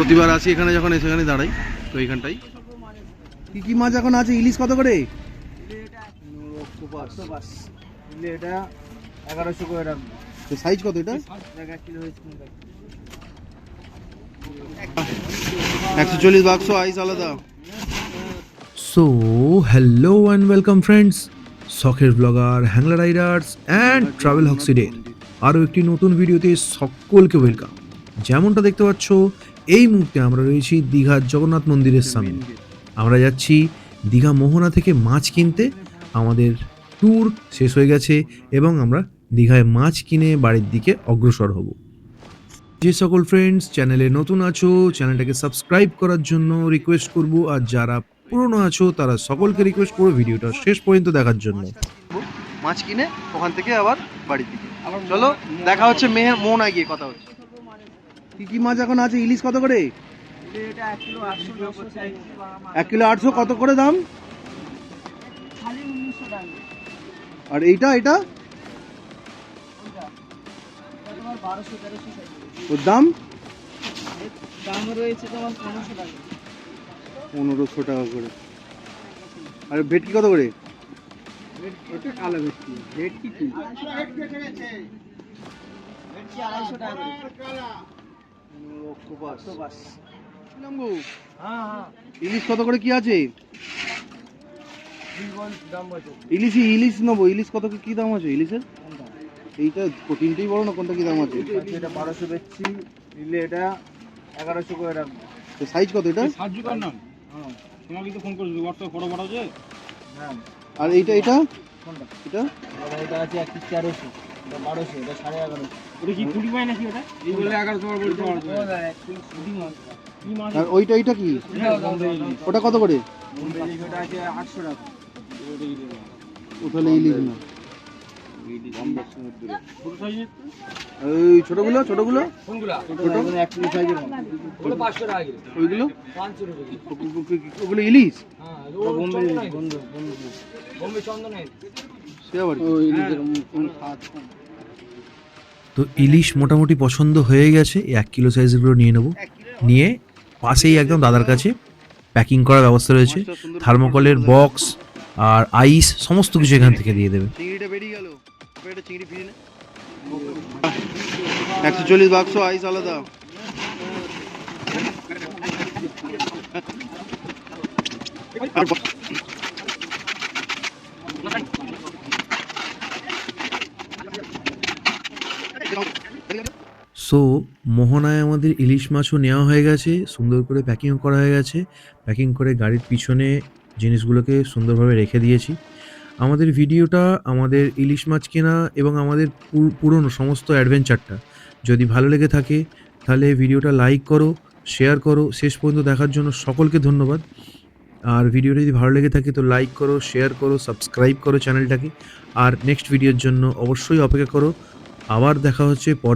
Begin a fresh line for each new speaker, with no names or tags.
প্রতিবার আসি এখানে যখন এসে এখানে দাঁড়াই তো এইখানটাই। কি কি মাছ এখন আছে? ইলিশ কত করে?
অক্টোপাস বুঝলি এটা এগারোশো করে রাখব
সাইজ কত এটা?
দেখ এক কিলো হয়েছে কোনটা।
একশো চল্লিশ বাক্স আইস আলাদা।
So hello and welcome friends শখের blogger Hangla riders and travel হক্সিডের আরও একটি নতুন ভিডিওতে সকলকে ওয়েলকাম যেমনটা দেখতে পাচ্ছ এই মুহূর্তে আমরা রয়েছি দীঘার জগন্নাথ মন্দিরের সামনে। আমরা যাচ্ছি দীঘা মোহনা থেকে মাছ কিনতে। আমাদের ট্যুর শেষ হয়ে গেছে এবং আমরা দীঘায় মাছ কিনে বাড়ির দিকে অগ্রসর হব। যে সকল ফ্রেন্ডস চ্যানেলে নতুন আছো চ্যানেলটাকে সাবস্ক্রাইব করার জন্য রিকোয়েস্ট করব। আর যারা পুরনো আছো, তারা সকলকে রিকোয়েস্ট করব ভিডিওটা শেষ পর্যন্ত দেখার জন্য।
মাছ কিনে ওখান থেকে আবার বাড়ির দিকে। চলো, দেখা হচ্ছে মেহের মোহনায় গিয়ে কথা হচ্ছে। কি কি মাছ এখন আছে? ইলিশ কত করে?
এক কিলো আটশো
কত করে দাম? আর এইটা এটা ওর দাম?
পনেরোশো টাকা
করে। আর, ভেটকি কত করে?
এটা কালো ভেটকি ভেটকি কি আড়াইশো টাকা করে অক্টোপাস হ্যাঁ হ্যাঁ
ইলিশ কত করে কি আছে?
বল
ইলিশ ইলিশ নেব। ইলিশ কত কি- কি দাম আছে ইলিশের? এইটা তিনটেই বড় না কোনটা কি দাম আছে?
এটা বারোশো বেচছি নিলে এটা এগারোশো করে রাখব
সাইজ কত এটা?
সাহায্য কর না
হ্যাঁ।
তোমাকে তো ফোন করেছিল হোয়াটসঅ্যাপ ফটো পাঠাচ্ছে
হ্যাঁ
আর এইটা এটা
কোনটা?
এটা?
আছে এক তেরোশো। এটা বারোশো এটা সাড়ে এগারোশো।
ওটা কি কুড়ি নাকি ওটা? এই বলে এগারোশো বলতে
আর ওইটা এইটা কি? ওটা কত করে?
ওটা আছে আটশো টাকা।
ওটা ইলিশ না। ছোটগুলো ছোটগুলো? ওইগুলো? ওগুলো ইলিশ?
হ্যাঁ
তো ইলিশ মোটামুটি পছন্দ হয়ে গেছে এক কিলো সাইজগুলো নিয়ে নেব। নিয়ে পাশেই একদম দাদার কাছে প্যাকিং করার ব্যবস্থা রয়েছে থার্মোকলের বক্স আর আইস সমস্ত কিছু এখান থেকে দিয়ে দেবে।
চিংড়িটা বেরিয়ে গেল। এটা চিংড়ি ফিরে নে। একশো চল্লিশ বাক্স আইস আলাদা।
সো মোহনায় আমাদের ইলিশ মাছও নেওয়া হয়ে গেছে সুন্দর করে প্যাকিংও করা হয়ে গেছে। প্যাকিং করে গাড়ির পিছনে জিনিসগুলোকে সুন্দরভাবে রেখে দিয়েছি। আমাদের ভিডিওটা, আমাদের ইলিশ মাছ কেনা এবং আমাদের পুর- পুরনো সমস্ত অ্যাডভেঞ্চারটা যদি ভালো লেগে থাকে, তাহলে ভিডিওটা লাইক করো, শেয়ার করো। শেষ পর্যন্ত দেখার জন্য সকলকে ধন্যবাদ। আর ভিডিওটা যদি ভালো লেগে থাকে, তো লাইক করো, শেয়ার করো, সাবস্ক্রাইব করো চ্যানেলটাকে। আর নেক্সট ভিডিওর জন্য অবশ্যই অপেক্ষা করো। আবার দেখা হচ্ছে পরে